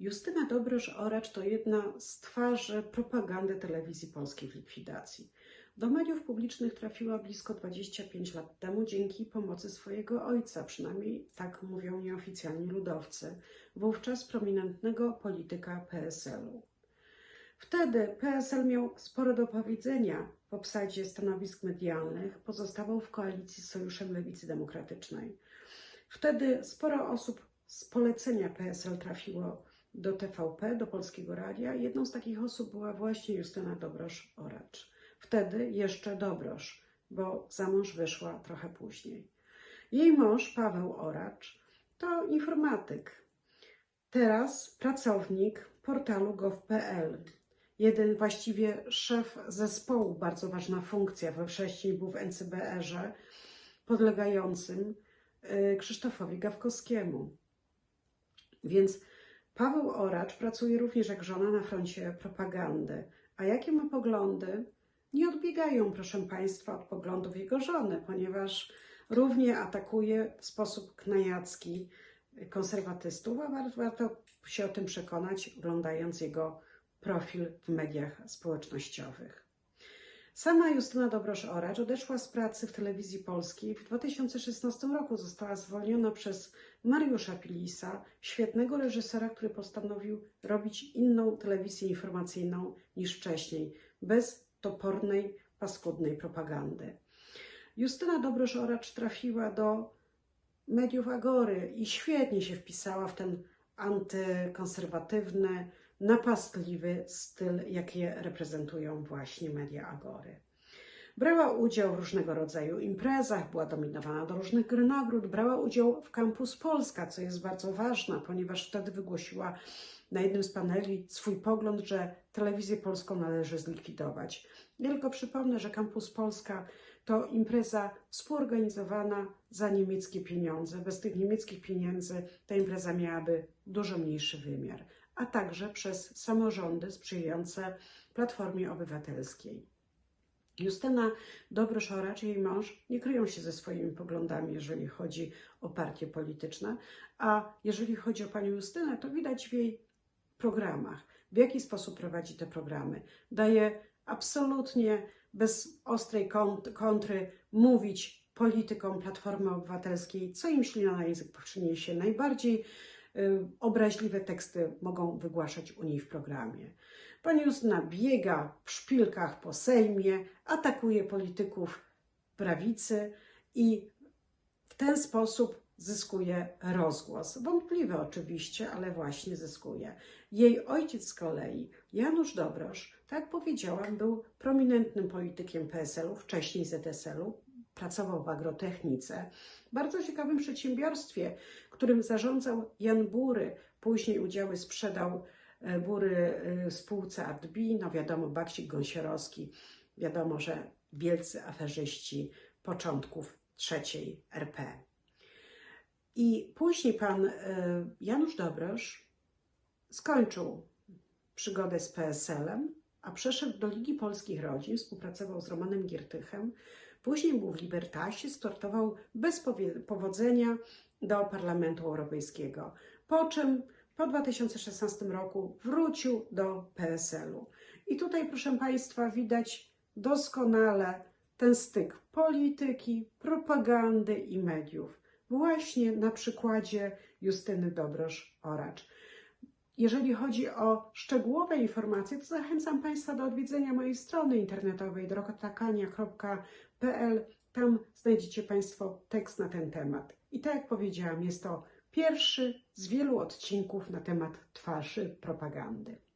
Justyna Dobrosz-Oracz to jedna z twarzy propagandy telewizji polskiej w likwidacji. Do mediów publicznych trafiła blisko 25 lat temu dzięki pomocy swojego ojca, przynajmniej tak mówią nieoficjalni ludowcy, wówczas prominentnego polityka PSL-u. Wtedy PSL miał sporo do powiedzenia w obsadzie stanowisk medialnych, pozostawał w koalicji z Sojuszem Lewicy Demokratycznej. Wtedy sporo osób z polecenia PSL trafiło do TVP, do Polskiego Radia. Jedną z takich osób była właśnie Justyna Dobrosz-Oracz. Wtedy jeszcze Dobrosz, bo za mąż wyszła trochę później. Jej mąż, Paweł Oracz, to informatyk. Teraz pracownik portalu gov.pl. Jeden właściwie szef zespołu, bardzo ważna funkcja, we wcześniej był w NCBR-ze, podlegającym y, Krzysztofowi Gawkowskiemu. Więc Paweł Oracz pracuje również jak żona na froncie propagandy. A jakie ma poglądy? Nie odbiegają, proszę Państwa, od poglądów jego żony, ponieważ równie atakuje w sposób knajacki konserwatystów, a war- warto się o tym przekonać, oglądając jego profil w mediach społecznościowych. Sama Justyna Dobrosz-Oracz odeszła z pracy w telewizji polskiej. W 2016 roku została zwolniona przez Mariusza Pilisa, świetnego reżysera, który postanowił robić inną telewizję informacyjną niż wcześniej, bez topornej, paskudnej propagandy. Justyna Dobrosz-Oracz trafiła do mediów Agory i świetnie się wpisała w ten antykonserwatywny, napastliwy styl, jakie reprezentują właśnie media Agory. Brała udział w różnego rodzaju imprezach, była dominowana do różnych nagród, brała udział w Campus Polska, co jest bardzo ważne, ponieważ wtedy wygłosiła na jednym z paneli swój pogląd, że telewizję polską należy zlikwidować. Ja tylko przypomnę, że Campus Polska to impreza współorganizowana za niemieckie pieniądze. Bez tych niemieckich pieniędzy ta impreza miałaby dużo mniejszy wymiar, a także przez samorządy sprzyjające Platformie Obywatelskiej. Justyna Dobrosz-Oracz jej mąż nie kryją się ze swoimi poglądami, jeżeli chodzi o partie polityczne, a jeżeli chodzi o panią Justynę, to widać w jej programach, w jaki sposób prowadzi te programy. Daje absolutnie bez ostrej kont- kontry mówić politykom Platformy Obywatelskiej, co im ślina na język przyniesie. Najbardziej obraźliwe teksty mogą wygłaszać u niej w programie. Pani Justyna biega w szpilkach po Sejmie, atakuje polityków prawicy i w ten sposób zyskuje rozgłos. Wątpliwy oczywiście, ale właśnie zyskuje. Jej ojciec z kolei, Janusz Dobrosz, tak powiedziałam, był prominentnym politykiem PSL-u, wcześniej ZSL-u, pracował w agrotechnice, bardzo ciekawym przedsiębiorstwie, którym zarządzał Jan Bury, później udziały sprzedał e, Bury e, spółce Artbi, no wiadomo, Baksik Gąsierowski, wiadomo, że wielcy aferzyści początków trzeciej RP. I później pan e, Janusz Dobrosz skończył przygodę z PSL-em, a przeszedł do Ligi Polskich Rodzin, współpracował z Romanem Giertychem. Później był w Libertasie, startował bez powodzenia do Parlamentu Europejskiego. Po czym po 2016 roku wrócił do PSL-u. I tutaj, proszę Państwa, widać doskonale ten styk polityki, propagandy i mediów. Właśnie na przykładzie Justyny Dobrosz-Oracz. Jeżeli chodzi o szczegółowe informacje, to zachęcam Państwa do odwiedzenia mojej strony internetowej drogotakania.pl. Tam znajdziecie Państwo tekst na ten temat. I tak jak powiedziałam, jest to pierwszy z wielu odcinków na temat twarzy propagandy.